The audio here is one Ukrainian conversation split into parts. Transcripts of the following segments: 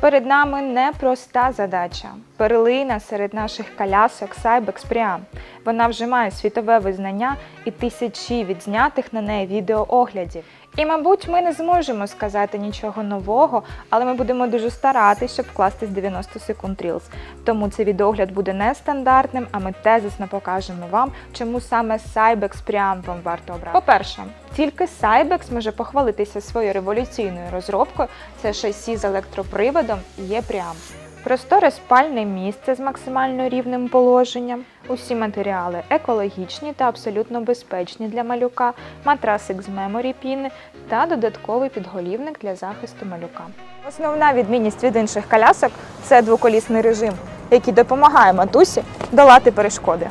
Перед нами непроста задача. Перлина серед наших колясок Cybex Priam. Вона вже має світове визнання і тисячі відзнятих на неї відеооглядів. І, мабуть, ми не зможемо сказати нічого нового, але ми будемо дуже старатися, щоб вкласти з 90 секунд Reels. Тому цей відеогляд буде нестандартним, а ми тезисно покажемо вам, чому саме Cybex Priam вам варто обрати. По-перше, тільки Cybex може похвалитися своєю революційною розробкою. Це шасі з електроприводом є Priam. Просторе спальне місце з максимально рівним положенням. Усі матеріали екологічні та абсолютно безпечні для малюка, матрасик з меморі піни та додатковий підголівник для захисту малюка. Основна відмінність від інших колясок це двоколісний режим, який допомагає матусі долати перешкоди.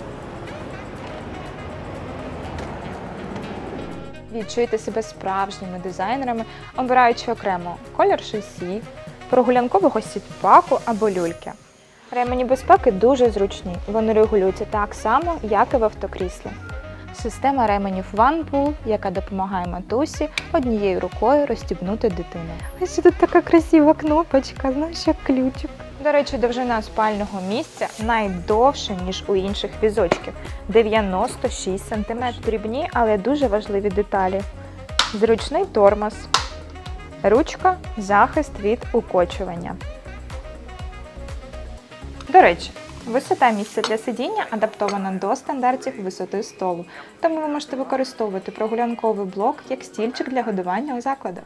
Відчуйте себе справжніми дизайнерами, обираючи окремо колір шасі, прогулянкового сітпаку або люльки. Ремені безпеки дуже зручні. Вони регулюються так само, як і в автокріслі. Система ременів OnePool, яка допомагає матусі однією рукою розстібнути дитину. А ще тут така красива кнопочка, знаєш, як ключик. До речі, довжина спального місця найдовша, ніж у інших візочків 96 см. Дрібні, але дуже важливі деталі. Зручний тормоз, Ручка захист від укочування. До речі, висота місця для сидіння адаптована до стандартів висоти столу, тому ви можете використовувати прогулянковий блок як стільчик для годування у закладах.